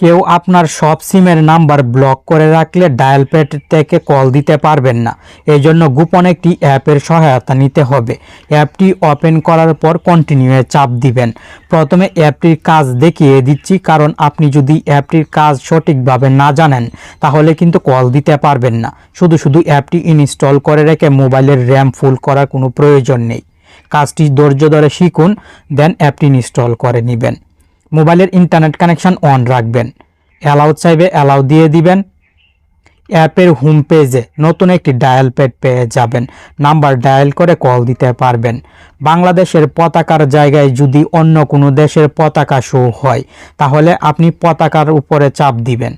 কেউ আপনার সব সিমের নাম্বার ব্লক করে রাখলে ডায়াল প্যাড থেকে কল দিতে পারবেন না। এই জন্য গোপন একটি অ্যাপের সহায়তা নিতে হবে। অ্যাপটি ওপেন করার পর কন্টিনিউয়ে চাপ দিবেন। প্রথমে অ্যাপটির কাজ দেখিয়ে দিচ্ছি, কারণ আপনি যদি অ্যাপটির কাজ সঠিকভাবে না জানেন, তাহলে কিন্তু কল দিতে পারবেন না। শুধু শুধু অ্যাপটি ইনস্টল করে রেখে মোবাইলের র্যাম ফুল করার কোনো প্রয়োজন নেই। কাজটি ধৈর্য ধরে শিখুন, দেন অ্যাপটি ইনস্টল করে নেবেন। মোবাইলের ইন্টারনেট কানেকশন অন রাখবেন। অ্যালাউ চাইবে অ্যালাউ দিয়ে দিবেন। অ্যাপের হোম পেজে নতুন একটি ডায়াল প্যাড পেয়ে যাবেন। নাম্বার ডায়াল করে কল দিতে পারবেন। বাংলাদেশের পতাকার জায়গায় যদি অন্য কোনো দেশের পতাকা শো হয়, তাহলে আপনি পতাকার উপরে চাপ দিবেন।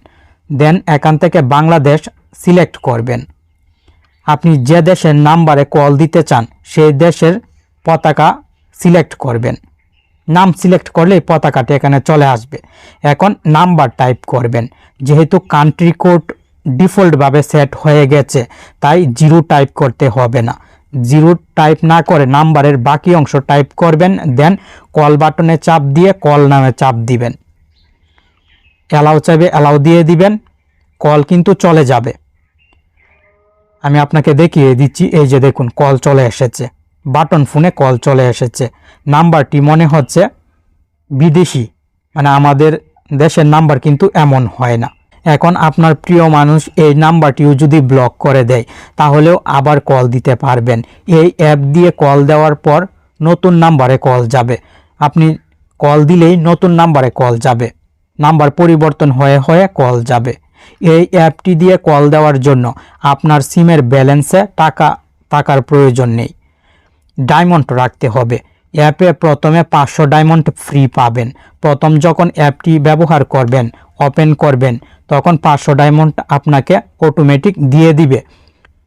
দেন এখান থেকে বাংলাদেশ সিলেক্ট করবেন। আপনি যে দেশের নাম্বারে কল দিতে চান সেই দেশের পতাকা সিলেক্ট করবেন। নাম সিলেক্ট করলেই পতাকাটি এখানে চলে আসবে। এখন নাম্বার টাইপ করবেন। যেহেতু কান্ট্রি কোড ডিফল্টভাবে সেট হয়ে গেছে, তাই জিরো টাইপ করতে হবে না। জিরো টাইপ না করে নাম্বারের বাকি অংশ টাইপ করবেন দেন কল বাটনে চাপ দিয়ে কল নামে চাপ দিবেন। অ্যালাউ চাইবে অ্যালাউ দিয়ে দিবেন। কল কিন্তু চলে যাবে। আমি আপনাকে দেখিয়ে দিচ্ছি, এই যে দেখুন কল চলে এসেছে। বাটন ফোনে কল চলে এসেছে। নাম্বারটি মনে হচ্ছে বিদেশি মানে আমাদের দেশের নাম্বার কিন্তু এমন হয় না। এখন আপনার প্রিয় মানুষ এই নাম্বারটিও যদি ব্লক করে দেয়, তাহলেও আবার কল দিতে পারবেন। এই অ্যাপ দিয়ে কল দেওয়ার পর নতুন নাম্বারে কল যাবে। আপনি কল দিলেই নতুন নাম্বারে কল যাবে। নাম্বার পরিবর্তন হয়ে হয়ে কল যাবে। এই অ্যাপটি দিয়ে কল দেওয়ার জন্য আপনার সিমের ব্যালেন্সে টাকা টাকার প্রয়োজন নেই। ডায়মন্ড রাখতে হবে। অ্যাপে প্রথমে পাঁচশো ডায়মন্ড ফ্রি পাবেন। প্রথম যখন অ্যাপটি ব্যবহার করবেন ওপেন করবেন, তখন পাঁচশো ডায়মন্ড আপনাকে অটোমেটিক দিয়ে দিবে।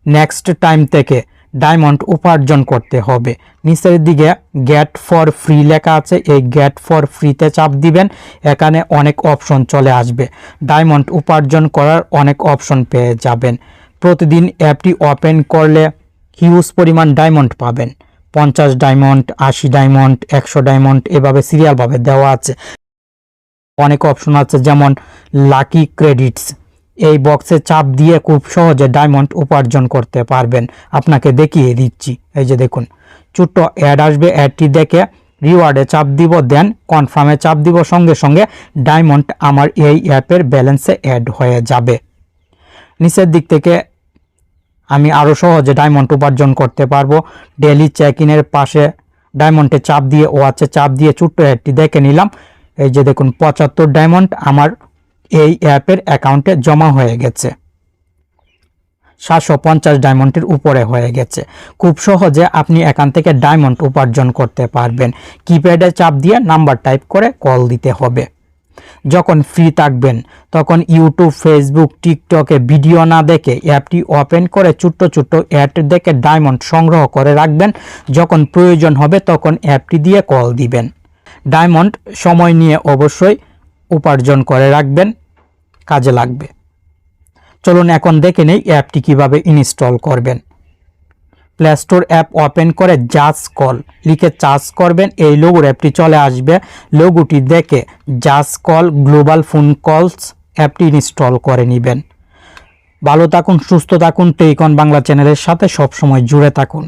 নেক্সট টাইম থেকে ডায়মন্ড উপার্জন করতে হবে। নিচের দিকে গেট ফর ফ্রি লেখা আছে। এই গেট ফর ফ্রিতে চাপ দিবেন। এখানে অনেক অপশন চলে আসবে। ডায়মন্ড উপার্জন করার অনেক অপশন পেয়ে যাবেন। প্রতিদিন অ্যাপটি ওপেন করলে হিউজ পরিমাণ ডায়মন্ড পাবেন। পঞ্চাশ ডায়মন্ড আশি ডায়মন্ড একশো ডায়মন্ড এভাবে সিরিয়ালভাবে দেওয়া আছে। অনেক অপশন আছে, যেমন লাকি ক্রেডিটস এই বক্সে চাপ দিয়ে খুব সহজে ডায়মন্ড উপার্জন করতে পারবেন। আপনাকে দেখিয়ে দিচ্ছি। এই যে দেখুন, ছোট্ট অ্যাড আসবে। অ্যাডটি দেখে রিওয়ার্ডে চাপ দিব দেন কনফার্মে চাপ দিব। সঙ্গে সঙ্গে ডায়মন্ড আমার এই অ্যাপের ব্যালেন্সে অ্যাড হয়ে যাবে। নিচের দিক থেকে আমি আরও সহজে ডায়মন্ড উপার্জন করতে পারব। ডেলি চেক ইনের পাশে ডায়মন্ডে চাপ দিয়ে, ও আছে চাপ দিয়ে ছোট্ট অ্যাডটি দেখে নিলাম। এই যে দেখুন, পঁচাত্তর ডায়মন্ড আমার এই অ্যাপের অ্যাকাউন্টে জমা হয়ে গেছে। সাতশো পঞ্চাশ ডায়মন্ডের উপরে হয়ে গেছে। খুব সহজে আপনি এখান থেকে ডায়মন্ড উপার্জন করতে পারবেন। কিপ্যাডে চাপ দিয়ে নাম্বার টাইপ করে কল দিতে হবে। যখন ফ্রি থাকবেন, তখন ইউটিউব ফেসবুক টিকটকে ভিডিও না দেখে অ্যাপটি ওপেন করে ছোট্ট ছোট্ট অ্যাড দেখে ডায়মন্ড সংগ্রহ করে রাখবেন। যখন প্রয়োজন হবে, তখন অ্যাপটি দিয়ে কল দিবেন। ডায়মন্ড সময় নিয়ে অবশ্যই উপার্জন করে রাখবেন, কাজে লাগবে। চলুন এখন দেখে নেই অ্যাপটি কীভাবে ইনস্টল করবেন। প্লে স্টোর অ্যাপ ওপেন করে জাজ কল লিখে চার্জ করবেন, এই লোগোর অ্যাপটি চলে আসবে। লোগোটি দেখে জাজ কল গ্লোবাল ফোন কলস অ্যাপটি ইনস্টল করে নেবেন। ভালো থাকুন, সুস্থ থাকুন টেইকন বাংলা চ্যানেলের সাথে সবসময় জুড়ে থাকুন।